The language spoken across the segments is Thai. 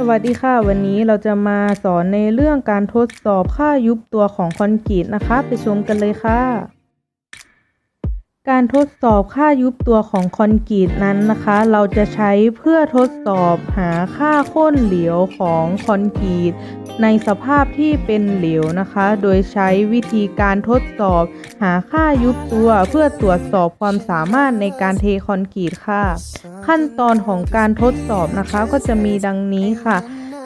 สวัสดีค่ะ วันนี้เราจะมาสอนในเรื่องการทดสอบค่ายุบตัวของคอนกรีตนะคะ ไปชมกันเลยค่ะ การทดสอบค่ายุบตัวของคอนกรีตนั้นนะคะ เราจะใช้เพื่อทดสอบหาค่าข้นเหลวของคอนกรีตในสภาพที่เป็นเหลวนะคะ โดยใช้วิธีการทดสอบหาค่ายุบตัวเพื่อตรวจสอบความสามารถในการเทคอนกรีตค่ะ ขั้นตอนของการทดสอบนะคะก็จะมีดังนี้ค่ะ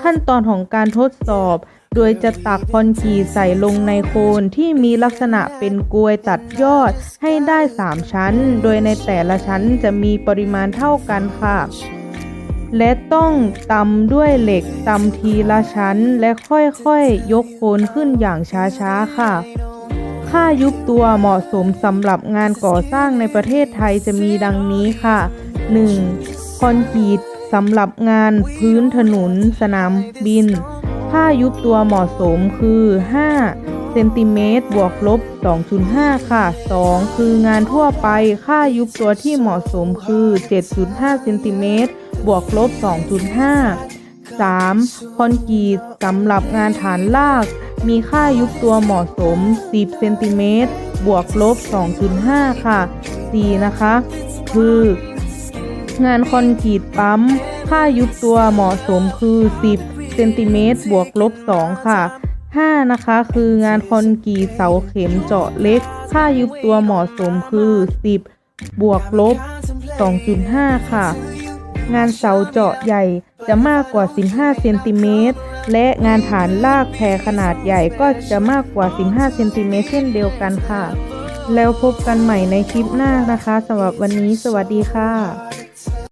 ขั้นตอนของการทดสอบ โดยจะตักคอนกรีตใส่ลงในโคนที่มีลักษณะเป็นกลวยตัดยอดให้ได้ 3 ชั้น โดยในแต่ละชั้นจะมีปริมาณเท่ากันค่ะ และต้องตำด้วยเหล็กตำทีละชั้นและค่อยๆยกโคนขึ้นอย่างช้าๆค่ะค่ายุบตัวเหมาะสมสำหรับงานก่อสร้างในประเทศไทยจะมีดังนี้ค่ะ 1. คอนกรีตสำหรับงานพื้นถนน สนามบิน ค่ายุบตัวเหมาะสมคือ 5 เซนติเมตรบวกลบ 2.5 ค่ะ 2 คืองานทั่วไป ค่ายุบตัวที่เหมาะสมคือ 7.5 เซนติเมตรบวกลบ 2.5 3. คอนกรีตสำหรับงานฐานลาก มีค่ายุบตัวเหมาะสม 10 เซนติเมตรบวกลบ 2.5 ค่ะ 4 นะคะ คือ งานคอนกรีตปั๊ม ค่ายุบตัวเหมาะสมคือ 10 ซนติเมตรบวกลบ 2 ค่ะ 5 นะคะ คืองานคอนกรีตเสาเข็มเจาะเล็ก ค่ายุบตัวเหมาะสมคือ 10 บวกลบ 2.5 ค่ะ งานเสาเจาะใหญ่จะมากกว่า 15 เซนติเมตร และงานฐานลากแพรขนาดใหญ่ก็จะมากกว่า 15 เซนติเมตรเช่นเดียวกันค่ะ แล้วพบกันใหม่ในคลิปหน้านะคะสำหรับวันนี้สวัสดีค่ะ